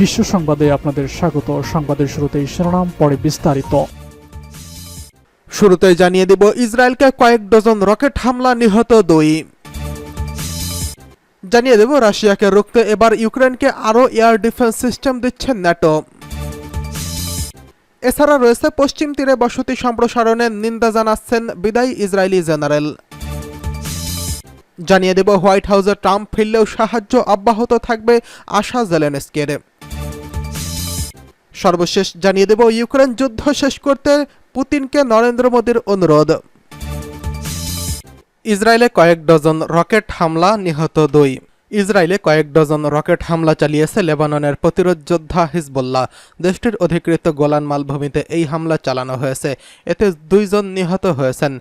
বিশ্ব সংবাদে আপনাদের স্বাগত। সংবাদের শুরুতেই শিরোনাম, পরে বিস্তারিত। শুরুতে জানিয়ে দেব, ইসরায়েলকে কয়েক ডজন রকেট হামলা নিহত দুই। জানিয়ে দেব, রাশিয়াকে রুখতে এবার ইউক্রেনকে আরও এয়ার ডিফেন্স সিস্টেম দিচ্ছে ন্যাটো। এছাড়া রয়েছে পশ্চিম তীরে বসতি সম্প্রসারণের নিন্দা জানাচ্ছেন বিদায়ী ইসরায়েলি জেনারেল। জানিয়ে দেব, হোয়াইট হাউসে ট্রাম্প ফিরলেও সাহায্য অব্যাহত থাকবে আশা জেলেনস্কের। সর্বশেষ জানিয়ে দেব, ইউক্রেন যুদ্ধ শেষ করতে পুতিনকে নরেন্দ্র মোদীর অনুরোধ। ইসরায়েলে কয়েক ডজন রকেট হামলা, নিহত দুই। ইসরায়েলে কয়েক ডজন রকেট হামলা চালিয়েছে লেবাননের প্রতিরোধ যোদ্ধা হিজবুল্লাহ। দেশটির অধিকৃত গোলান মালভূমিতে এই হামলা চালানো হয়েছে। এতে দুইজন নিহত হয়েছেন।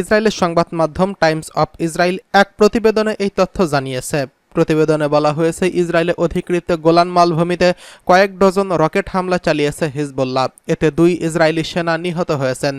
ইসরায়েলের সংবাদ মাধ্যম টাইমস অফ ইসরায়েল এক প্রতিবেদনে এই তথ্য জানিয়েছে। প্রতিবেদনে বলা হয়েছে, ইসরায়েলে অধিকৃত গোলান মালভূমিতে কয়েক ডজন রকেট হামলা চালিয়েছে হিজবুল্লাহ। এতে দুই ইসরায়েলি সেনা নিহত হয়েছেন।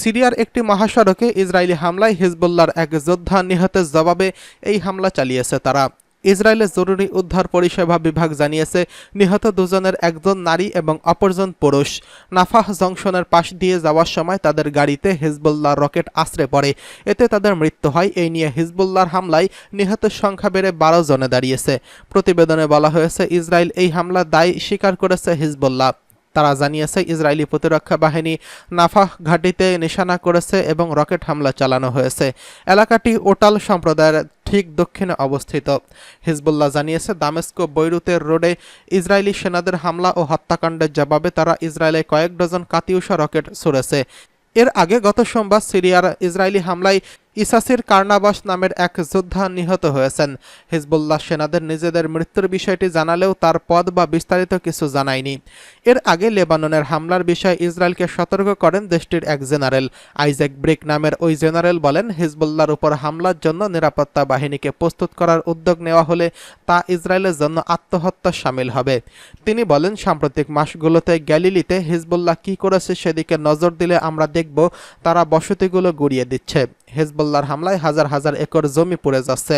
সিরিয়ার একটি মহাসড়কে ইসরায়েলি হামলায় হিজবুল্লার এক যোদ্ধা নিহতের জবাবে এই হামলা চালিয়েছে তারা। ইসরায়েলের জরুরি উদ্ধার পরিষেবা বিভাগ জানিয়েছে, নিহত দুজনের একজন নারী এবং অপরজন পুরুষ। নাফাহ জংশনের পাশ দিয়ে যাওয়ার সময় তাদের গাড়িতে হিজবুল্লাহ রকেট আশ্রে পড়ে। এতে তাদের মৃত্যু হয়। এই নিয়ে হিজবুল্লাহর হামলায় নিহতের সংখ্যা বেড়ে বারো জনে দাঁড়িয়েছে। প্রতিবেদনে বলা হয়েছে, ইসরায়েল এই হামলা দায় স্বীকার করেছে হিজবুল্লাহ। তারা জানিয়েছে, ইসরায়েলি প্রতিরক্ষা বাহিনী নাফাহ ঘাঁটিতে নিশানা করেছে এবং রকেট হামলা চালানো হয়েছে। এলাকাটি ওটাল সম্প্রদায়ের ঠিক দক্ষিণে অবস্থিত। হিজবুল্লাহ জানিয়েছে, দামেস্কো বৈরুতের রোডে ইসরায়েলি সেনাদের হামলা ও হত্যাকাণ্ডের জবাবে তারা ইসরায়েলে কয়েক ডজন কাতিউষা রকেট ছুড়েছে। এর আগে গত সোমবার সিরিয়ার ইসরায়েলি হামলায় ইসাসির কার্নাবাস নামের এক যোদ্ধা নিহত হয়েছেন। হিজবুল্লাহ সেনাদের নিজেদের মৃত্যুর বিষয়টি জানালেও তার পদ বা বিস্তারিত কিছু জানায়নি। এর আগে লেবাননের হামলার বিষয়ে ইসরায়েলকে সতর্ক করেন দেশটির এক জেনারেল। আইজ্যাক ব্রিক নামের ওই জেনারেল বলেন, হিজবুল্লাহর উপর হামলার জন্য নিরাপত্তা বাহিনীকে প্রস্তুত করার উদ্যোগ নেওয়া হলে তা ইসরায়েলের জন্য আত্মহত্যা সামিল হবে। তিনি বলেন, সাম্প্রতিক মাসগুলোতে গ্যালিলিতে হিজবুল্লাহ কি করেছে সেদিকে নজর দিলে আমরা দেখব, তারা বসতিগুলো গুড়িয়ে দিচ্ছে। হেজবুল্লাহর হামলায় হাজার হাজার একর জমি পড়ে যাচ্ছে।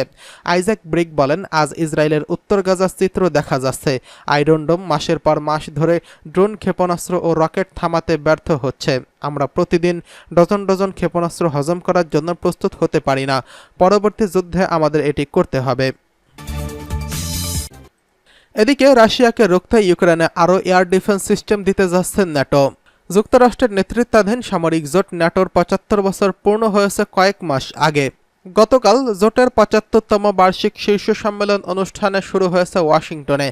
আইজ্যাক ব্রিক বলেন, আজ ইসরায়েলের উত্তর গাজার চিত্র দেখা যাচ্ছে। আইরনডোম মাসের পর মাস ধরে ড্রোন ক্ষেপণাস্ত্র ও রকেট থামাতে ব্যর্থ হচ্ছে। আমরা প্রতিদিন ডজন ডজন ক্ষেপণাস্ত্র হজম করার জন্য প্রস্তুত হতে পারি না। পরবর্তী যুদ্ধে আমাদের এটি করতে হবে। এদিকে রাশিয়াকে রুখতে ইউক্রেনে আরও এয়ার ডিফেন্স সিস্টেম দিতে যাচ্ছেন ন্যাটো। যুক্তরাষ্ট্রের নেতৃত্বাধীন সামরিক জোট ন্যাটোর পঁচাত্তর বছর পূর্ণ হয়েছে কয়েক মাস আগে। গতকাল জোটের পঁচাত্তরতম বার্ষিক শীর্ষ সম্মেলন অনুষ্ঠানে শুরু হয়েছে ওয়াশিংটনে।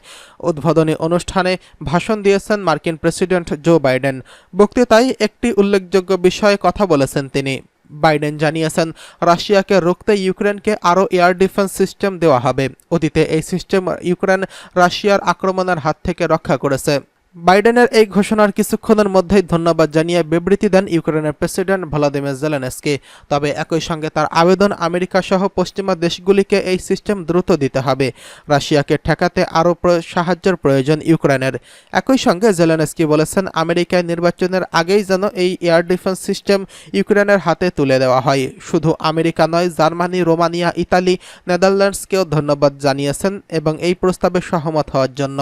উদ্বোধনী অনুষ্ঠানে ভাষণ দিয়েছেন মার্কিন প্রেসিডেন্ট জো বাইডেন। বক্তৃতায় একটি উল্লেখযোগ্য বিষয়ে কথা বলেছেন তিনি। বাইডেন জানিয়েছেন, রাশিয়াকে রুখতে ইউক্রেনকে আরও এয়ার ডিফেন্স সিস্টেম দেওয়া হবে। অতীতে এই সিস্টেম ইউক্রেন রাশিয়ার আক্রমণের হাত থেকে রক্ষা করেছে। বাইডেনের এই ঘোষণার কিছুক্ষণের মধ্যেই ধন্যবাদ জানিয়ে বিবৃতি দেন ইউক্রেনের প্রেসিডেন্ট ভলাদিমির জেলেনস্কি। তবে একই সঙ্গে তার আবেদন আমেরিকা সহ পশ্চিমা দেশগুলিকে এই সিস্টেম দ্রুত দিতে হবে। রাশিয়াকে ঠেকাতে আরও সাহায্যের প্রয়োজন ইউক্রেনের। একই সঙ্গে জেলেনস্কি বলেছেন, আমেরিকায় নির্বাচনের আগেই যেন এই এয়ার ডিফেন্স সিস্টেম ইউক্রেনের হাতে তুলে দেওয়া হয়। শুধু আমেরিকা নয়, জার্মানি, রোমানিয়া, ইতালি, নেদারল্যান্ডসকেও ধন্যবাদ জানিয়েছেন এবং এই প্রস্তাবে সহমত হওয়ার জন্য।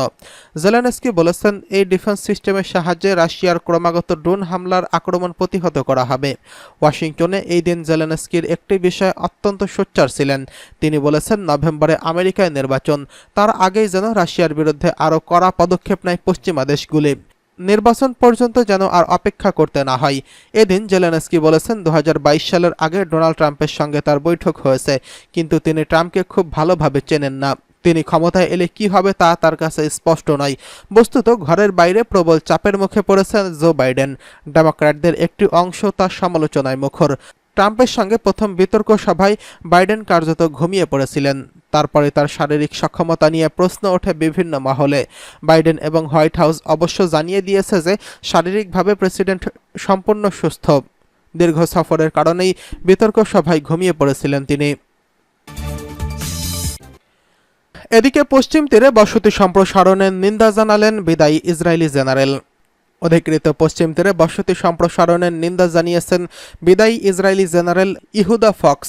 জেলেনস্কি বলেছেন এই ডিফেন্স সিস্টেমের সাহায্যে রাশিয়ার ক্রমাগত ড্রোন হামলার আক্রমণ প্রতিহত করা হবে। ওয়াশিংটনে এই দিন জেলেনস্কির একটি বিষয় অত্যন্ত সোচ্চার ছিলেন। তিনি বলেছেন, নভেম্বরে আমেরিকায় নির্বাচন, তার আগেই যেন রাশিয়ার বিরুদ্ধে আরও কড়া পদক্ষেপ নেয় পশ্চিমা দেশগুলি। নির্বাচন পর্যন্ত যেন আর অপেক্ষা করতে না হয়। এদিন জেলেনস্কি বলেছেন দু হাজার বাইশ সালের আগে ডোনাল্ড ট্রাম্পের সঙ্গে তার বৈঠক হয়েছে, কিন্তু তিনি ট্রাম্পকে খুব ভালোভাবে চেনেন না। তিনি ক্ষমতায় এলে কি হবে তা তার কাছে স্পষ্ট নয়। বস্তুত ঘরের বাইরে প্রবল চাপের মুখে পড়েছেন জো বাইডেন। ডেমোক্র্যাটদের একটি অংশ তার সমালোচনায় মুখর। ট্রাম্পের সঙ্গে প্রথম বিতর্ক সভায় বাইডেন কার্যত ঘুমিয়ে পড়েছিলেন। তারপরে তার শারীরিক সক্ষমতা নিয়ে প্রশ্ন ওঠে বিভিন্ন মহলে। বাইডেন এবং হোয়াইট হাউস অবশ্য জানিয়ে দিয়েছে যে শারীরিকভাবে প্রেসিডেন্ট সম্পূর্ণ সুস্থ। দীর্ঘ সফরের কারণেই বিতর্ক সভায় ঘুমিয়ে পড়েছিলেন তিনি। এদিকে পশ্চিম তীরে বসতি সম্প্রসারণের নিন্দা জানালেন বিদায়ী ইসরায়েলি জেনারেল। অধিকৃত পশ্চিম তীরে বসতি সম্প্রসারণের নিন্দা জানিয়েছেন বিদায়ী ইসরায়েলি জেনারেল ইহুদা ফক্স।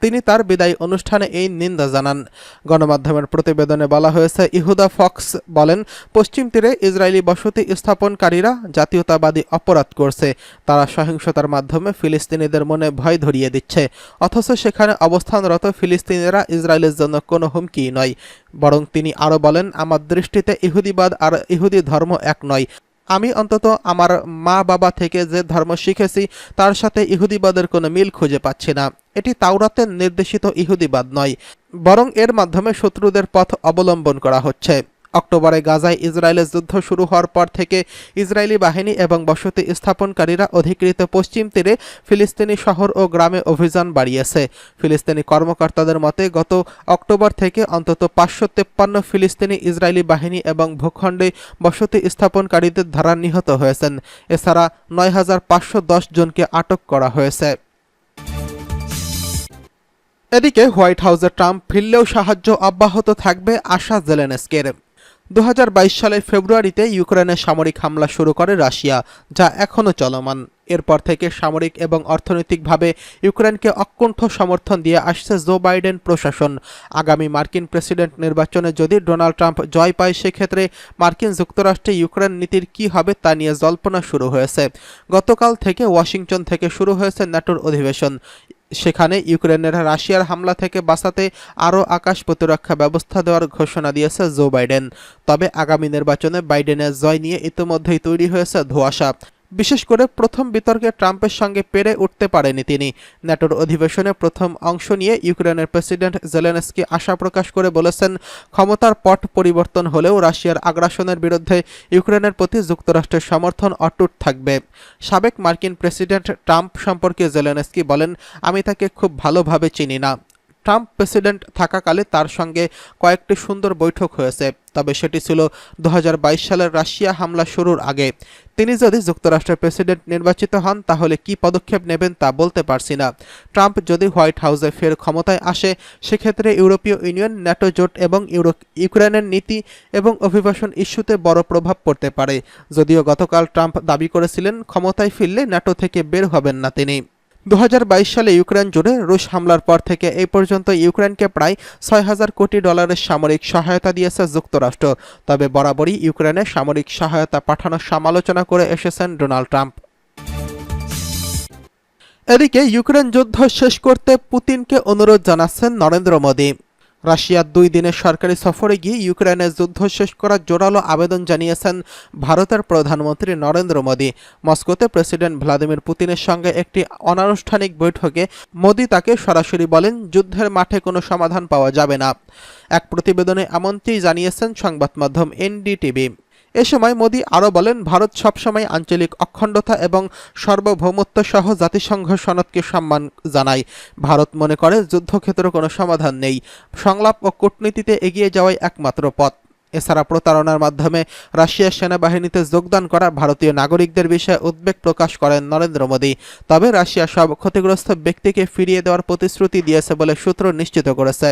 তিনি তার বিদায়ী অনুষ্ঠানে এই নিন্দা জানান। গণমাধ্যমের প্রতিবেদনে বলা হয়েছে, ইহুদা ফক্স বলেন, পশ্চিম তীরে ইসরায়েলি বসতি স্থাপনকারীরা জাতীয়তাবাদী অপরাধ করছে। তারা সহিংসতার মাধ্যমে ফিলিস্তিনিদের মনে ভয় ধরিয়ে দিচ্ছে। অথচ সেখানে অবস্থানরত ফিলিস্তিনিরা ইসরায়েলের জন্য কোনো হুমকি নয়। বরং তিনি আরও বলেন, আমার দৃষ্টিতে ইহুদিবাদ আর ইহুদি ধর্ম এক নয়। আমি অন্তত আমার মা বাবা থেকে যে ধর্ম শিখেছি, তার সাথে ইহুদিবাদের কোনো মিল খুঁজে পাচ্ছি না। এটি তাওরাতের নির্দেশিত ইহুদিবাদ নয়, বরং এর মাধ্যমে শত্রুদের পথ অবলম্বন করা হচ্ছে। অক্টোবরে গাজায় ইসরায়েলের যুদ্ধ শুরু হওয়ার পর থেকে ইসরায়েলি বাহিনী এবং বসতি স্থাপনকারীরা অধিকৃত পশ্চিম তীরে ফিলিস্তিনি শহর ও গ্রামে অভিযান বাড়িয়েছে। ফিলিস্তিনি কর্মকর্তাদের মতে, গত অক্টোবর থেকে অন্তত পাঁচশো তেপ্পান্ন ফিলিস্তিনি ইসরায়েলি বাহিনী এবং ভূখণ্ডে বসতি স্থাপনকারীদের ধারা নিহত হয়েছেন। এছাড়া নয় হাজার পাঁচশো দশ জনকে আটক করা হয়েছে। এদিকে হোয়াইট হাউসে ট্রাম্প ফিরলেও সাহায্য অব্যাহত থাকবে আশা জেলেনস্কের। দু হাজার বাইশ সালের ফেব্রুয়ারিতে ইউক্রেনে সামরিক হামলা শুরু করে রাশিয়া, যা এখনও চলমান। এরপর থেকে সামরিক এবং অর্থনৈতিকভাবে ইউক্রেনকে অকুণ্ঠ সমর্থন দিয়ে আসছে জো বাইডেন প্রশাসন। আগামী মার্কিন প্রেসিডেন্ট নির্বাচনে যদি ডোনাল্ড ট্রাম্প জয় পায়, সেক্ষেত্রে মার্কিন যুক্তরাষ্ট্রে ইউক্রেন নীতির কি হবে তা নিয়ে জল্পনা শুরু হয়েছে। গতকাল থেকে ওয়াশিংটন থেকে শুরু হয়েছে ন্যাটোর অধিবেশন। সেখানে ইউক্রেনের রাশিয়ার হামলা থেকে বাঁচাতে আরও আকাশ প্রতিরক্ষা ব্যবস্থা দেওয়ার ঘোষণা দিয়েছে জো বাইডেন। তবে আগামী নির্বাচনে বাইডেনের জয় নিয়ে ইতিমধ্যেই তৈরি হয়েছে ধোঁয়াশা। বিশেষ করে প্রথম বিতর্কে ট্রাম্পের সঙ্গে পেরে উঠতে পারেনি তিনি। ন্যাটোর অধিবেশনে প্রথম অংশ নিয়ে ইউক্রেনের প্রেসিডেন্ট জেলেনস্কি আশা প্রকাশ করে বলেছেন, ক্ষমতার পট পরিবর্তন হলেও রাশিয়ার আগ্রাসনের বিরুদ্ধে ইউক্রেনের প্রতি যুক্তরাষ্ট্রের সমর্থন অটুট থাকবে। সাবেক মার্কিন প্রেসিডেন্ট ট্রাম্প সম্পর্কে জেলেনস্কি বলেন, আমি তাকে খুব ভালোভাবে চিনি না। ট্রাম্প প্রেসিডেন্ট থাকাকালে তার সঙ্গে কয়েকটি সুন্দর বৈঠক হয়েছে। তবে সেটি ছিল দু হাজার বাইশ সালের রাশিয়া হামলা শুরুর আগে। তিনি যদি যুক্তরাষ্ট্রের প্রেসিডেন্ট নির্বাচিত হন, তাহলে কি পদক্ষেপ নেবেন তা বলতে পারছি না। ট্রাম্প যদি হোয়াইট হাউসে ফের ক্ষমতায় আসে, সেক্ষেত্রে ইউরোপীয় ইউনিয়ন, ন্যাটো জোট এবং ইউরো ইউক্রেনের নীতি এবং অভিবাসন ইস্যুতে বড় প্রভাব পড়তে পারে। যদিও গতকাল ট্রাম্প দাবি করেছিলেন, ক্ষমতায় ফিরলে ন্যাটো থেকে বের হবেন না তিনি। দু হাজার বাইশ সালে ইউক্রেন জুড়ে রুশ হামলার পর থেকে এই পর্যন্ত ইউক্রেনকে প্রায় ছয় হাজার কোটি ডলারের সামরিক সহায়তা দিয়েছে যুক্তরাষ্ট্র। তবে বরাবরই ইউক্রেনে সামরিক সহায়তা পাঠানোর সমালোচনা করে এসেছেন ডোনাল্ড ট্রাম্প। এদিকে ইউক্রেন যুদ্ধ শেষ করতে পুতিনকে অনুরোধ জানাচ্ছেন নরেন্দ্র মোদী। রাশিয়ার দুই দিনের সরকারি সফরে গিয়ে ইউক্রেনের যুদ্ধ শেষ করার জোরালো আবেদন জানিয়েছেন ভারতের প্রধানমন্ত্রী নরেন্দ্র মোদী। মস্কোতে প্রেসিডেন্ট ভ্লাদিমির পুতিনের সঙ্গে একটি অনানুষ্ঠানিক বৈঠকে মোদী তাকে সরাসরি বলেন, যুদ্ধের মাঠে কোনো সমাধান পাওয়া যাবে না। এক প্রতিবেদনে এমনটি জানিয়েছেন সংবাদ মাধ্যম এনডিটিভি। এ সময় মোদী আরও বলেন, ভারত সবসময় আঞ্চলিক অখণ্ডতা এবং সার্বভৌমত্ব সহ জাতিসংঘ সনদকে সম্মান জানায়। ভারত মনে করে যুদ্ধক্ষেত্র কোনো সমাধান নেই। সংলাপ ও কূটনীতিতে এগিয়ে যাওয়াই একমাত্র পথ। এছাড়া প্রতারণার মাধ্যমে রাশিয়ার সেনাবাহিনীতে যোগদান করা ভারতীয় নাগরিকদের বিষয়ে উদ্বেগ প্রকাশ করেন নরেন্দ্র মোদী। তবে রাশিয়া সব ক্ষতিগ্রস্ত ব্যক্তিকে ফিরিয়ে দেওয়ার প্রতিশ্রুতি দিয়েছে বলে সূত্র নিশ্চিত করেছে।